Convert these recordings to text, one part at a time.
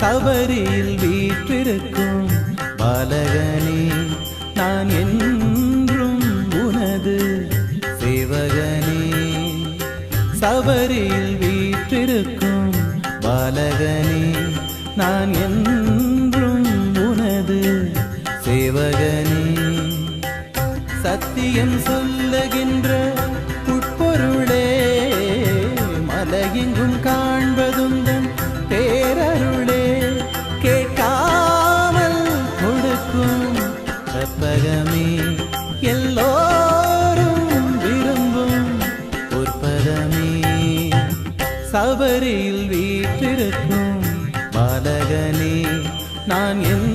சபரியில் வீற்றிருக்கும் பாலகனே நான் என்றும் உனது சேவகனே. சபரியில் வீற்றிருக்கும் பாலகனே நான் என்றும் உனது சேவகனே. சத்தியம் சொல்லுகின்ற உட்பொருளே மலையெங்கும் காண்பதுந்தன் பரமே. சபரியில் வீற்றிருக்கும் பாலகனே நான் என்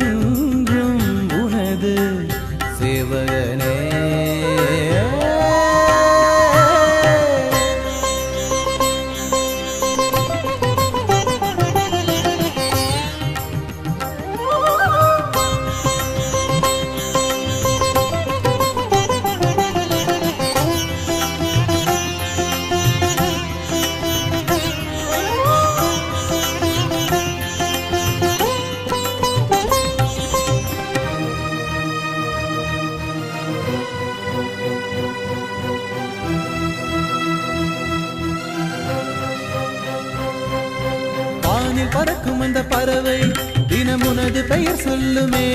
பறக்கும் பறவை தினமுனது பெயர் சொல்லுமே.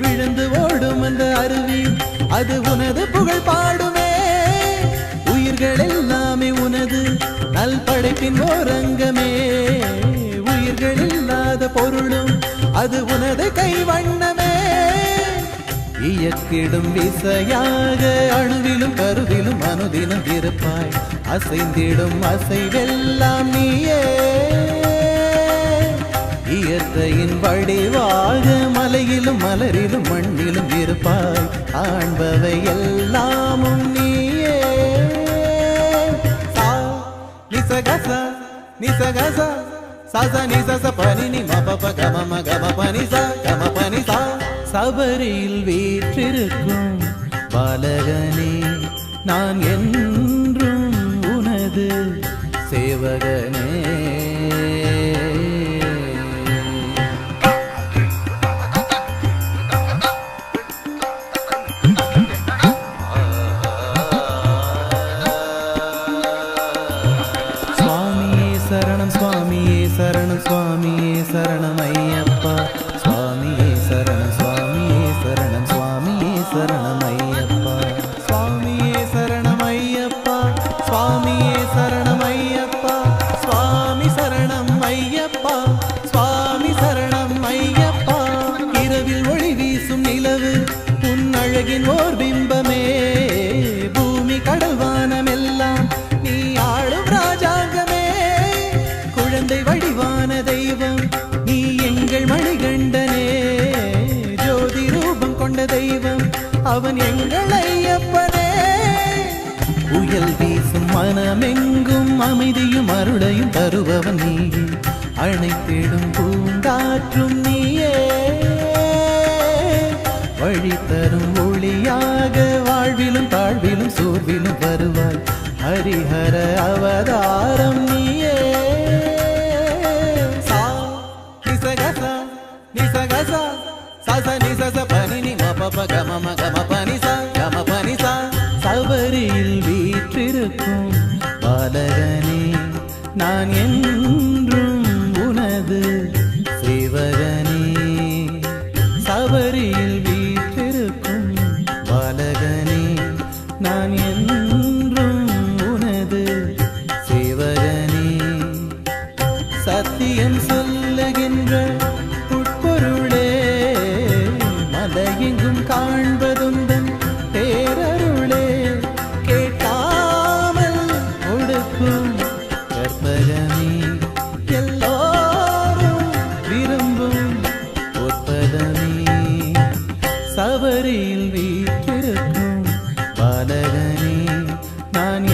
விழுந்து ஓடும் அந்த அருவி அது உனது புகழ் பாடுமே. உயிர்கள் எல்லாமே உனது நல் படைப்பின் ஓரங்கமே. உயிர்கள் இல்லாத பொருளும் அது உனது கை வண்ணமே. இயக்கிடும் விசையாக அணுவிலும் கருவிலும் அனுதினம் இருப்பாய். அசைந்திடும் அசைவெல்லாம் நீயே. இயற்கையின் வடிவாக மலையிலும் மலரிலும் மண்ணிலும் இருப்பாய். ஆண்பவை எல்லாமும் நீயே. நிசகச நிசகச சச நிசச பனி நி மப கம ம கம பனி கம பனி சபரியில் வீற்றிருக்கும் பாலகனே நான் என்றும் உனது சேவகனே. சுவாமியே சரணம் ஐயப்பா. சுவாமியே சரணம் சுவாமியே சரணம் சுவாமியே சரணம் ஐயப்பா. சுவாமியே சரணம் ஐயப்பா சுவாமியே சரணம் ஐயப்பா. சுவாமி சரணம் ஐயப்பா சுவாமி சரணம் ஐயப்பா. இரவில் ஒளி வீசும் நிலவு உன் அழகின் ஓர் பிம்பமே. பூமி கடல் வானமெல்லாம் நீ ஆளும் ராஜாங்கமே. குழந்தை வடிவான் எங்கள் ஐயப்பனே. புயல் வீசும் மனமெங்கும் அமைதியும் அருளையும் தருபவன் நீயே. அணைத்திடும் பூங்காற்றும் நீயே. வழி தரும் ஒளியாக வாழ்விலும் தாழ்விலும் சோர்விலும் வருவாய். ஹரிஹர அவதாரம் நீயே. சா நிசகசா நிசகச சச நிசச பனி கம கம பனி கம பனி சபரியில் வீற்றிருக்கும் பாலகனே நான் என்றும் உனது சேவகனே. சபரியில் வீற்றிருக்கும் பாலகனே நான் என்றும் உனது சேவகனே. சத்தியம் சொல்லுகின்ற உட்பொருளே மலையின் காண்பதுந்தன் பேரருளே கேட்காமல் கொடுக்கும் கற்பகமே. எல்லோரும் விரும்பும் உற்பதமே சபரியில் வீற்றிருக்கும் பாலகனே நான்